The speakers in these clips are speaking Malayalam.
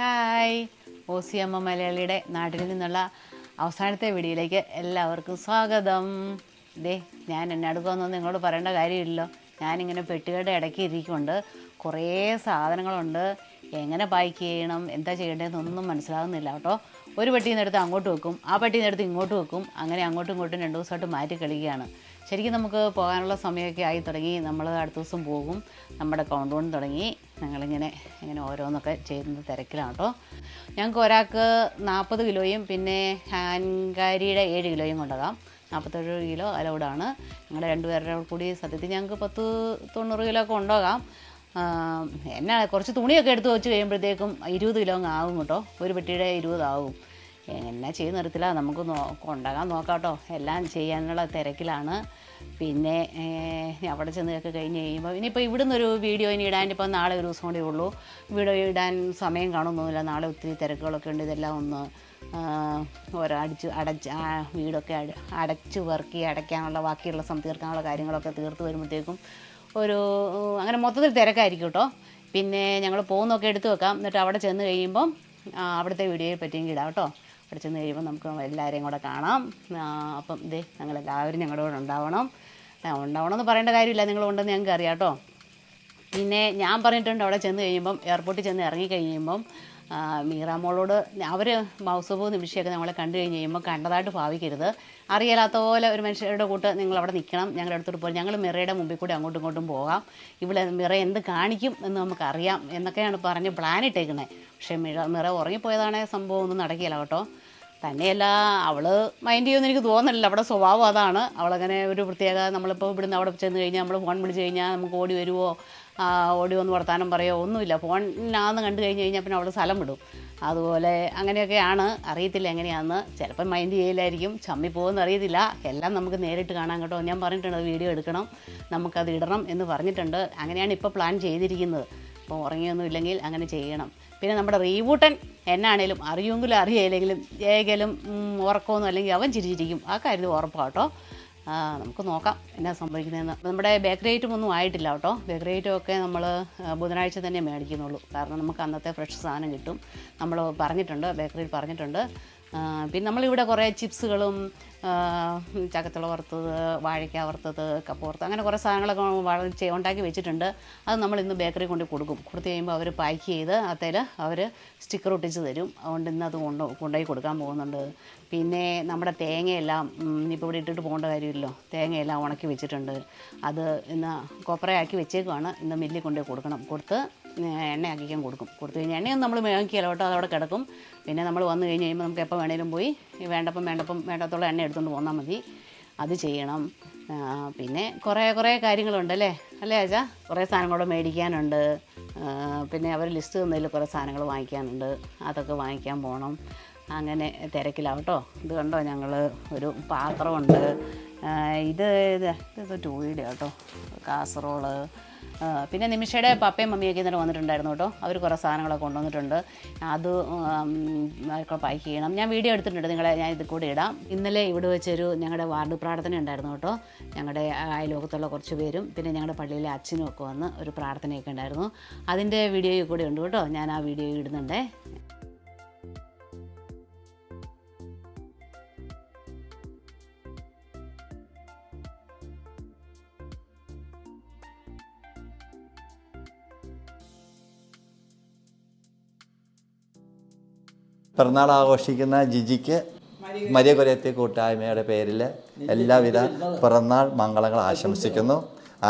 ഹായ്. ഓസി അമ്മ മലയാളിയുടെ നാട്ടിൽ നിന്നുള്ള അവസാനത്തെ വീഡിയോയിലേക്ക് എല്ലാവർക്കും സ്വാഗതം. ദേ ഞാൻ എന്നെ അടുക്കുമെന്നൊന്നും നിങ്ങളോട് പറയേണ്ട കാര്യമില്ലല്ലോ. ഞാനിങ്ങനെ പെട്ടികളുടെ ഇടയ്ക്ക് ഇരിക്കുന്നുണ്ട്. കുറേ സാധനങ്ങളുണ്ട്. എങ്ങനെ പാക്ക് ചെയ്യണം എന്താ ചെയ്യേണ്ടതെന്നൊന്നും മനസ്സിലാകുന്നില്ല കേട്ടോ. ഒരു പെട്ടിയിൽ നിന്ന് എടുത്ത് അങ്ങോട്ട് വെക്കും ആ പെട്ടിയിൽ നിന്ന് എടുത്ത് ഇങ്ങോട്ട് വെക്കും. അങ്ങനെ അങ്ങോട്ടും ഇങ്ങോട്ടും രണ്ട് ദിവസമായിട്ട് മാറ്റി കളിക്കുകയാണ്. ശരിക്കും നമുക്ക് പോകാനുള്ള സമയമൊക്കെ ആയി തുടങ്ങി. നമ്മൾ അടുത്ത ദിവസം പോകും. നമ്മുടെ ഡൗൺ തുടങ്ങി. ഞങ്ങളിങ്ങനെ ഇങ്ങനെ ഓരോന്നൊക്കെ ചെയ്യുന്ന തിരക്കിലാണ് കേട്ടോ. ഞങ്ങൾക്ക് ഒരാൾക്ക് നാൽപ്പത് കിലോയും പിന്നെ ഹാൻകാരിയുടെ ഏഴ് കിലോയും കൊണ്ടുപോകാം നാൽപ്പത്തേഴ് കിലോ അലൗഡാണ്. ഞങ്ങളുടെ രണ്ടുപേരുടെ കൂടി സത്യത്തിൽ ഞങ്ങൾക്ക് പത്ത് തൊണ്ണൂറ് കിലോ ഒക്കെ ഉണ്ടാകാം. എന്നാ കുറച്ച് തുണിയൊക്കെ എടുത്ത് വെച്ച് കഴിയുമ്പോഴത്തേക്കും ഇരുപത് കിലോ അങ്ങ് ആകും കേട്ടോ. ഒരു പെട്ടിയുടെ ഇരുപതാവും എന്നാ ചെയ്യുന്ന നിർത്തില്ല നമുക്ക് നോ കൊണ്ടാകാൻ നോക്കാം കേട്ടോ എല്ലാം ചെയ്യാനുള്ള തിരക്കിലാണ്. പിന്നെ അവിടെ ചെന്നൊക്കെ കഴിഞ്ഞ് കഴിയുമ്പോൾ ഇനിയിപ്പോൾ ഇവിടുന്ന് ഒരു വീഡിയോ ഇനി ഇടാൻ ഇപ്പോൾ നാളെ ഒരു ദിവസം കൂടി ഉള്ളൂ. വീഡിയോ ഇടാൻ സമയം കാണുന്നൊന്നുമില്ല. നാളെ ഒത്തിരി തിരക്കുകളൊക്കെ ഉണ്ട്. ഇതെല്ലാം ഒന്ന് ഓരോ അടിച്ച് അടച്ച് വീടൊക്കെ അട അടച്ച് വർക്കി അടയ്ക്കാനുള്ള ബാക്കിയുള്ള സം തീർക്കാനുള്ള കാര്യങ്ങളൊക്കെ തീർത്ത് വരുമ്പോഴത്തേക്കും ഒരു അങ്ങനെ മൊത്തത്തിൽ തിരക്കായിരിക്കും കേട്ടോ. പിന്നെ ഞങ്ങൾ പോകുന്നൊക്കെ എടുത്ത് വെക്കാം. എന്നിട്ട് അവിടെ ചെന്ന് കഴിയുമ്പം അവിടുത്തെ വീഡിയോയെ പറ്റിയെങ്കിൽ ഇടാം കേട്ടോ. അവിടെ ചെന്ന് കഴിയുമ്പോൾ നമുക്ക് എല്ലാവരെയും കൂടെ കാണാം. അപ്പം ഇതേ ഞങ്ങളെല്ലാവരും ഞങ്ങളുടെ കൂടെ ഉണ്ടാവണം. ഉണ്ടാവണം എന്ന് പറയേണ്ട കാര്യമില്ല. നിങ്ങൾ ഉണ്ടെന്ന് ഞങ്ങൾക്ക് അറിയാം കേട്ടോ. പിന്നെ ഞാൻ പറഞ്ഞിട്ടുണ്ട് അവിടെ ചെന്ന് കഴിയുമ്പം എയർപോർട്ടിൽ ചെന്ന് ഇറങ്ങി കഴിയുമ്പം മീറാമോളോട് അവർ മൗസബു നിമിഷമൊക്കെ നമ്മളെ കണ്ടു കഴിഞ്ഞ് കഴിയുമ്പോൾ കണ്ടതായിട്ട് ഭാവിക്കരുത്. അറിയാത്ത പോലെ ഒരു മനുഷ്യരുടെ കൂട്ട് നിങ്ങൾ അവിടെ നിൽക്കണം ഞങ്ങളുടെ അടുത്തോട്ട് പോയി ഞങ്ങൾ മിറയുടെ മുമ്പിൽ കൂടി അങ്ങോട്ടും ഇങ്ങോട്ടും പോകാം. ഇവിടെ മിറ എന്ത് കാണിക്കും എന്ന് നമുക്കറിയാം എന്നൊക്കെയാണ് പറഞ്ഞ് പ്ലാൻ ഇട്ടേക്കുന്നത് പക്ഷേ മിറ മിറ ഉറങ്ങിപ്പോയതാണ് സംഭവം ഒന്നും നടക്കില്ല കേട്ടോ. തന്നെയല്ല അവൾ മൈൻഡ് ചെയ്യുമെന്ന് എനിക്ക് തോന്നുന്നില്ല. അവിടെ സ്വഭാവം അതാണ്. അവളങ്ങനെ ഒരു പ്രത്യേക നമ്മളിപ്പോൾ ഇവിടുന്ന് അവിടെ ചെന്ന് കഴിഞ്ഞാൽ നമ്മൾ ഫോൺ വിളിച്ച് കഴിഞ്ഞാൽ നമുക്ക് ഓടി വരുമോ ഓടി വന്ന് വർത്താനം പറയോ? ഒന്നുമില്ല. ഫോണിലാന്ന് കണ്ടു കഴിഞ്ഞ് കഴിഞ്ഞാൽ പിന്നെ അവിടെ സ്ഥലം വിടും. അതുപോലെ അങ്ങനെയൊക്കെയാണ്. അറിയത്തില്ല എങ്ങനെയാണെന്ന് ചിലപ്പോൾ മൈൻഡ് ചെയ്യലായിരിക്കും. ചമ്മി പോകുമെന്ന് അറിയത്തില്ല. എല്ലാം നമുക്ക് നേരിട്ട് കാണാൻ കേട്ടോ. ഞാൻ പറഞ്ഞിട്ടുണ്ട് വീഡിയോ എടുക്കണം. നമുക്കത് ഇടണം എന്ന് പറഞ്ഞിട്ടുണ്ട്. അങ്ങനെയാണ് ഇപ്പോൾ പ്ലാൻ ചെയ്തിരിക്കുന്നത്. അപ്പോൾ ഉറങ്ങിയൊന്നും ഇല്ലെങ്കിൽ അങ്ങനെ ചെയ്യണം. പിന്നെ നമ്മുടെ റീവൂട്ടൻ എന്നാണേലും അറിയുമെങ്കിലും അറിയില്ലെങ്കിലും ഏകലും ഉറക്കമൊന്നും അല്ലെങ്കിൽ അവൻ ചിരിച്ചിരിക്കും. ആ കാര്യം ഉറപ്പാട്ടോ നമുക്ക് നോക്കാം എന്നാ സംഭവിക്കുന്നതെന്ന്. നമ്മുടെ ബേക്കറി ഐറ്റം ഒന്നും ആയിട്ടില്ല കേട്ടോ. ബേക്കറി ഐറ്റം ഒക്കെ നമ്മൾ ബുധനാഴ്ച തന്നെ മേടിക്കുന്നുള്ളൂ. കാരണം നമുക്ക് അന്നത്തെ ഫ്രഷ് സാധനം കിട്ടും. നമ്മൾ പറഞ്ഞിട്ടുണ്ട് ബേക്കറിയിൽ പറഞ്ഞിട്ടുണ്ട്. പിന്നെ നമ്മളിവിടെ കുറേ ചിപ്സുകളും ചക്കത്തുള വറുത്തത് വാഴയ്ക്ക വറുത്തത് കപ്പ വറുത്തത് അങ്ങനെ കുറേ സാധനങ്ങളൊക്കെ ഉണ്ടാക്കി വെച്ചിട്ടുണ്ട്. അത് നമ്മൾ ഇന്ന് ബേക്കറി കൊണ്ട് കൊടുക്കും. കൊടുത്തു കഴിയുമ്പോൾ അവർ പാക്ക് ചെയ്ത് അതിൽ അവർ സ്റ്റിക്കർ ഒട്ടിച്ച് തരും. അതുകൊണ്ട് ഇന്ന് അത് കൊണ്ട് കൊണ്ടുപോയി കൊടുക്കാൻ പോകുന്നുണ്ട്. പിന്നെ നമ്മുടെ തേങ്ങയെല്ലാം ഇപ്പോൾ ഇവിടെ ഇട്ടിട്ട് പോകേണ്ട കാര്യമില്ലല്ലോ. തേങ്ങയെല്ലാം ഉണക്കി വെച്ചിട്ടുണ്ട്. അത് ഇന്ന് കൊപ്രയാക്കി വെച്ചേക്കുവാണ്. ഇന്ന് മില്ലിൽ കൊണ്ടുപോയി കൊടുക്കണം. കൊടുത്ത് എണ്ണയാക്കിക്കാൻ കൊടുക്കും. കൊടുത്തു കഴിഞ്ഞാൽ എണ്ണയൊന്നും നമ്മൾ മേങ്ങിക്കല്ലോ കേട്ടോ അതവിടെ കിടക്കും. പിന്നെ നമ്മൾ വന്നു കഴിഞ്ഞ് കഴിയുമ്പോൾ നമുക്ക് എപ്പോൾ വേണേലും പോയി വേണ്ടപ്പം വേണ്ടപ്പം വേണ്ടാത്തുള്ള എണ്ണ എടുത്തുകൊണ്ട് പോന്നാൽ മതി. അത് ചെയ്യണം. പിന്നെ കുറേ കുറേ കാര്യങ്ങളുണ്ട് അല്ലേ? അല്ലേ അച്ഛാ കുറേ സാധനങ്ങൾ മേടിക്കാനുണ്ട്. പിന്നെ അവർ ലിസ്റ്റ് തന്നതിൽ കുറേ സാധനങ്ങൾ വാങ്ങിക്കാനുണ്ട്. അതൊക്കെ വാങ്ങിക്കാൻ പോകണം അങ്ങനെ തിരക്കിലാവട്ടോ ഇത് കണ്ടോ ഞങ്ങൾ ഒരു പാത്രമുണ്ട്. ഇത് ഇത് ഇത് ടൂയുടെ കേട്ടോ. കാസറോൾ. പിന്നെ നിമിഷയുടെ പപ്പയും മമ്മിയൊക്കെ ഇന്നലെ വന്നിട്ടുണ്ടായിരുന്നു കേട്ടോ. അവർ കുറേ സാധനങ്ങളൊക്കെ കൊണ്ടുവന്നിട്ടുണ്ട്. അത് പാക്ക് ചെയ്യണം. ഞാൻ വീഡിയോ എടുത്തിട്ടുണ്ട്. നിങ്ങളെ ഞാൻ ഇത് കൂടെ ഇടാം. ഇന്നലെ ഇവിടെ വെച്ചൊരു ഞങ്ങളുടെ വാർഡ് പ്രാർത്ഥന ഉണ്ടായിരുന്നു കേട്ടോ. ഞങ്ങളുടെ അയലോകത്തുള്ള കുറച്ച് പേരും പിന്നെ ഞങ്ങളുടെ പള്ളിയിലെ അച്ഛനും ഒക്കെ വന്ന് ഒരു പ്രാർത്ഥനയൊക്കെ ഉണ്ടായിരുന്നു. അതിന്റെ വീഡിയോ കൂടെ ഉണ്ട് കേട്ടോ. ഞാൻ ആ വീഡിയോ ഇടുന്നുണ്ടേ. പിറന്നാൾ ആഘോഷിക്കുന്ന ജിജിക്ക് മരിയ കൊരയത്തെ കൂട്ടായ്മയുടെ പേരിൽ എല്ലാവിധ പിറന്നാൾ മംഗളങ്ങൾ ആശംസിക്കുന്നു.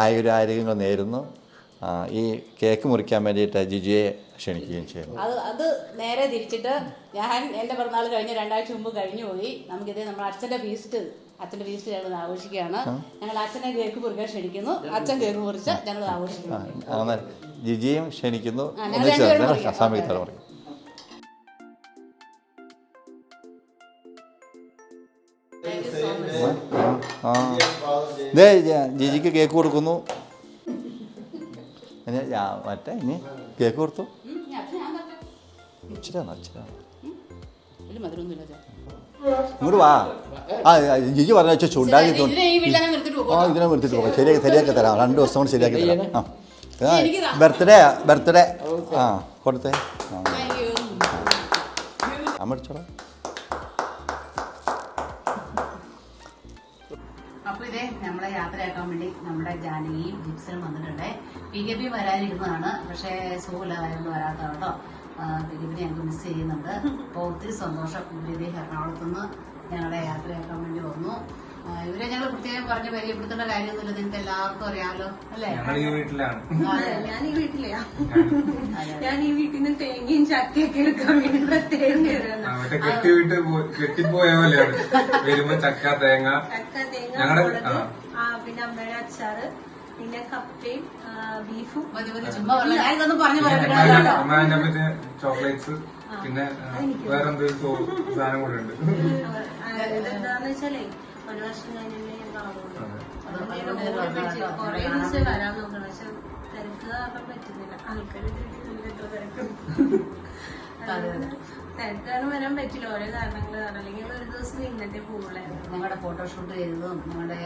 ആയുരാരോഗ്യങ്ങൾ നേരുന്നു. ഈ കേക്ക് മുറിക്കാൻ വേണ്ടിയിട്ട് ജിജിയെ ക്ഷണിക്കുകയും ചെയ്യുന്നു. അത് അത് നേരെ തിരിച്ചിട്ട് ഞാൻ എന്റെ പിറന്നാൾ കഴിഞ്ഞ് രണ്ടാഴ്ച മുമ്പ് കഴിഞ്ഞു പോയി. നമുക്കിത് നമ്മുടെ അച്ഛന്റെ ഫീസ്റ്റ് അച്ഛന്റെ ഫീസ്റ്റ് ഞങ്ങൾ ആഘോഷിക്കുകയാണ്. ഞങ്ങൾ അച്ഛനെ കേക്ക് മുറിക്കാൻ ക്ഷണിക്കുന്നു. അച്ഛൻ കേക്ക് മുറിച്ച് ഞങ്ങൾ ആഘോഷിക്കുന്നു. ജിജിയും ക്ഷണിക്കുന്നു. സമയത്തോടെ പറയും ആ ജിജിക്ക് കേക്ക് കൊടുക്കുന്നു. മറ്റേ ഇനി കേക്ക് കൊടുത്തു. ഇങ്ങോട്ട് വാ. ആ ജിജി പറഞ്ഞ വെച്ചാൽ ചൂണ്ടാക്കി ആ ഇതിനെ നിർത്തിട്ട് പോകാം. ശരിയാക്കി ശരിയാക്കി തരാം. രണ്ട് ദിവസം കൊണ്ട് ശരിയാക്കി തരാം. ആ. Birthday birthday. ആ കൊടുത്തേ. ആ. താങ്ക് ഇതേ നമ്മളെ യാത്രയാക്കാൻ വേണ്ടി നമ്മുടെ ജാനകിയും ജിപ്സനും വന്നിട്ടുണ്ട്. പി കെ പി വരാനിരുന്നതാണ്. പക്ഷേ സുഖമില്ലാതായിരുന്നു വരാത്ത കേട്ടോ. പി കെ പി ഞങ്ങൾക്ക് മിസ് ചെയ്യുന്നുണ്ട്. അപ്പോൾ ഒത്തിരി സന്തോഷം. ഇവരിതേ എറണാകുളത്തുനിന്ന് ഞങ്ങളുടെ യാത്രയാക്കാൻ ഇവരെ ഞങ്ങൾ പ്രത്യേകം പറഞ്ഞ് പരിചയപ്പെടുത്തേണ്ട കാര്യമൊന്നുമില്ല. നിങ്ങൾക്ക് എല്ലാവർക്കും അറിയാമല്ലോ അല്ലേ? ഞാനീ ഈ വീട്ടിലാണ് ഞാൻ ഈ വീട്ടിലെയാ. ഞാൻ ഈ വീട്ടിൽ നിന്ന് തേങ്ങയും ചക്കയൊക്കെ എടുക്കാൻ വേണ്ടി പ്രത്യേകം കയറുന്ന മറ്റേ കെട്ടി വീട്ട് പോ- കെട്ടിപ്പോയ പോലെയാണ്. വരുമ്പോ ചക്ക തേങ്ങ. ചക്ക തേങ്ങ ഞങ്ങടെ- മുളക് ആ. പിന്നെ അമ്മയുടെ അച്ചാറ് പിന്നെ കപ്പയും ആ, ബീഫും. മതി മതി ചുമ്മാ പറഞ്ഞ ഞാനിതൊന്നും പറഞ്ഞു പറയപ്പെടാതെ കേട്ടോ അമ്മാന്റെ ചോക്ലേറ്റ്സ് പിന്നെ ആ, വേറെന്ത് സോ- സാധനം കൂടെ ഉണ്ട്. ആ, ഇതെന്താന്ന് വെച്ചാലേ കുറേ ദിവസം വരാൻ ആൾക്കാർ പറ്റില്ല ഓരോ കാരണങ്ങൾ ഒരു ദിവസം ഞങ്ങളുടെ ഫോട്ടോഷൂട്ട് ചെയ്തതും ഞങ്ങളുടെ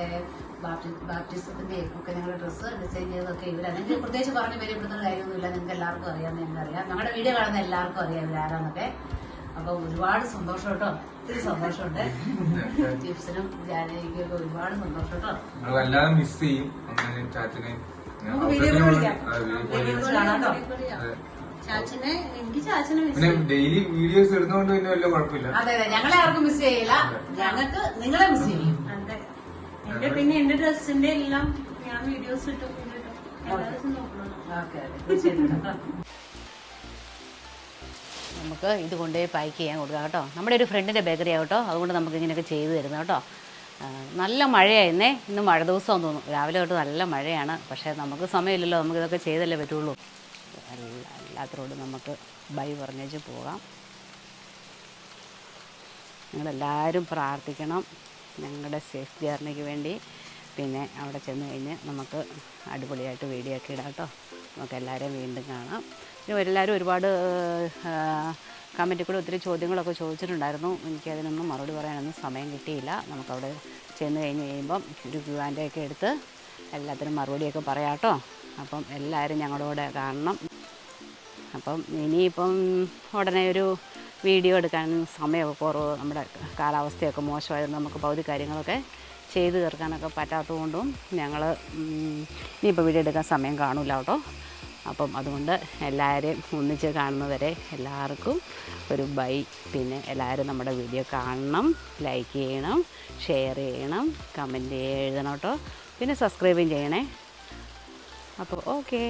ബാപ്റ്റിസത്തിന്റെ ഒക്കെ ഞങ്ങളുടെ ഡ്രസ്സ് ഡിസൈൻ ചെയ്തതൊക്കെ ഇവരാണ് എനിക്ക് പ്രത്യേകിച്ച് പറഞ്ഞ് ഇവിടുത്തെ കാര്യമൊന്നുമില്ല. നിങ്ങൾക്ക് എല്ലാവർക്കും അറിയാമെന്ന് ഞങ്ങൾക്ക് അറിയാം ഞങ്ങളുടെ വീഡിയോ കാണുന്ന എല്ലാവർക്കും അറിയാം ഇവരാരാന്നൊക്കെ. അപ്പൊ ഒരുപാട് സന്തോഷം കേട്ടോ. ഒത്തിരി സന്തോഷമുണ്ട്. ജിപ്സിനും ജാനകിക്കും ഒക്കെ ഒരുപാട് സന്തോഷം കേട്ടോ. മിസ് ചെയ്യും ചാച്ചനെ. ചാച്ചനെ എനിക്ക് ചാച്ചനെ മിസ് പിന്നെ ഡെയിലി വീഡിയോസ് ഇടുന്നോണ്ട് പിന്നെ വലിയ കുഴപ്പമില്ല. അതെ അതെ ഞങ്ങളെ ആർക്കും മിസ് ചെയ്യില്ല ഞങ്ങൾക്ക് നിങ്ങളെ മിസ് ചെയ്യും. അതെ. എന്റെ പിന്നെ എന്റെ ഡ്രസ്സിന്റെ എല്ലാം ഞാൻ വീഡിയോസ് ഇട്ടു ഓക്കെ കേട്ടോ. നമുക്ക് ഇത് കൊണ്ടുപോയി പാക്ക് ചെയ്യാൻ കൊടുക്കാം കേട്ടോ. നമ്മുടെ ഒരു ഫ്രണ്ടിന്റെ ബേക്കറി ആകട്ടോ അതുകൊണ്ട് നമുക്ക് ഇങ്ങനെയൊക്കെ ചെയ്തു തരുന്നത് കേട്ടോ. നല്ല മഴയായിരുന്നേ. ഇന്ന് മഴ ദിവസമാണെന്ന് തോന്നുന്നു. രാവിലെ തൊട്ട് നല്ല മഴയാണ്. പക്ഷേ നമുക്ക് സമയമില്ലല്ലോ. നമുക്ക് ഇതൊക്കെ ചെയ്തല്ലേ പറ്റുള്ളൂ. എല്ലാ എല്ലാത്തിനോടും നമുക്ക് ബൈ പറഞ്ഞേച്ച് പോകാം. നിങ്ങളെല്ലാവരും പ്രാർത്ഥിക്കണം. ഞങ്ങളുടെ സേഫ് ജേർണിക്ക് വേണ്ടി. പിന്നെ അവിടെ ചെന്ന് കഴിഞ്ഞ് നമുക്ക് അടിപൊളിയായിട്ട് വീഡിയോ ഒക്കെ ഇടാം കേട്ടോ. നമുക്ക് എല്ലാവരെയും വീണ്ടും കാണാം. എല്ലാവരും ഒരുപാട് കമന്റിൽ കൂടെ ഒത്തിരി ചോദ്യങ്ങളൊക്കെ ചോദിച്ചിട്ടുണ്ടായിരുന്നു. എനിക്കതിനൊന്നും മറുപടി പറയാനൊന്നും സമയം കിട്ടിയില്ല. നമുക്കവിടെ ചെന്ന് കഴിഞ്ഞ് കഴിയുമ്പം ഒരു ക്യൂആന്റെയൊക്കെ എടുത്ത് എല്ലാത്തിനും മറുപടിയൊക്കെ പറയാട്ടോ. അപ്പം എല്ലാവരും ഞങ്ങളുടെ കാണണം. അപ്പം ഇനിയിപ്പം ഉടനെ ഒരു വീഡിയോ എടുക്കാൻ സമയമൊക്കെ കുറവ് നമ്മുടെ കാലാവസ്ഥയൊക്കെ മോശമായതുകൊണ്ട് നമുക്ക് പകുതി കാര്യങ്ങളൊക്കെ ചെയ്തു തീർക്കാനൊക്കെ പറ്റാത്തതുകൊണ്ടും ഞങ്ങൾ ഇനിയിപ്പോൾ വീഡിയോ എടുക്കാൻ സമയം കാണില്ല കേട്ടോ അപ്പം അതുകൊണ്ട് എല്ലാവരെയും ഒന്നിച്ച് കാണുന്നവരെ എല്ലാവർക്കും ഒരു ബൈ. പിന്നെ എല്ലാവരും നമ്മുടെ വീഡിയോ കാണണം ലൈക്ക് ചെയ്യണം ഷെയർ ചെയ്യണം കമന്റ് എഴുതണം കേട്ടോ. പിന്നെ സബ്സ്ക്രൈബും ചെയ്യണേ. അപ്പോൾ ഓക്കേ